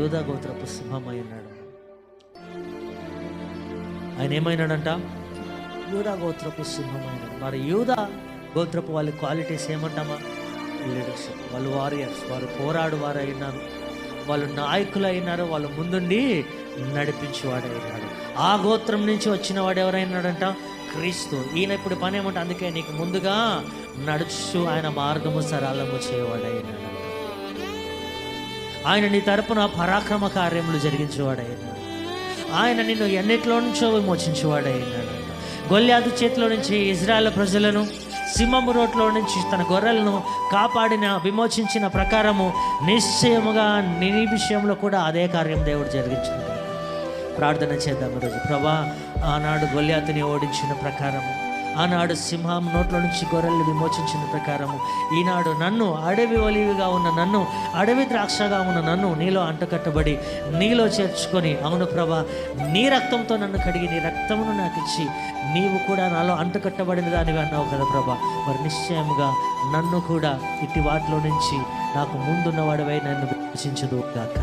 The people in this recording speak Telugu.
యూదా గోత్రపు సింహమై ఉన్నాడు. ఆయన ఏమైనాడంట? యూదా గోత్రపు సింహమైనాడు మరి యూదా గోత్రపు వాళ్ళ క్వాలిటీస్ ఏమంటామా? లీడర్షిప్ వాళ్ళు వారియర్స్ వారు పోరాడు వారు అయినారు వాళ్ళు నాయకులు అయినారు వాళ్ళు ముందుండి నడిపించేవాడైనాడు. ఆ గోత్రం నుంచి వచ్చిన వాడు ఎవరైనాడంట? క్రీస్తు. ఈయన ఇప్పుడు పని ఏమంటే అందుకే నీకు ముందుగా నడుచు ఆయన మార్గము సరళము చేయవాడైనాడు. ఆయన నీ తరపున పరాక్రమ కార్యములు జరిగించేవాడైనాడు ఆయన నిన్ను ఎన్నిట్లో నుంచో విమోచించేవాడైనాడు గొల్లాదు చేతిలో నుంచి ఇజ్రాయెల్ ప్రజలను సింహము రోడ్లో నుంచి తన గొర్రెలను కాపాడిన విమోచించిన ప్రకారము నిశ్చయముగా నీ విషయంలో కూడా అదే కార్యం దేవుడు జరిగించింది ప్రార్థన చేద్దాం ఈరోజు. ప్రభా ఆనాడు గొల్లాతుని ఓడించిన ప్రకారము ఆనాడు సింహం నోట్లో నుంచి గొర్రెలు విమోచించిన ప్రకారము ఈనాడు నన్ను అడవి ఒలివిగా ఉన్న నన్ను అడవి ద్రాక్షగా ఉన్న నన్ను నీలో అంటకట్టబడి నీలో చేర్చుకొని అవును ప్రభా నీ రక్తంతో నన్ను కడిగి నీ రక్తమును నాకు ఇచ్చి నీవు కూడా నాలో అంటకట్టబడిన దానివి అన్నావు కదా ప్రభా. మరి నిశ్చయముగా నన్ను కూడా ఇట్టి వాటిలో నుంచి నాకు ముందున్నవాడివై నన్ను విమోచించదు కాక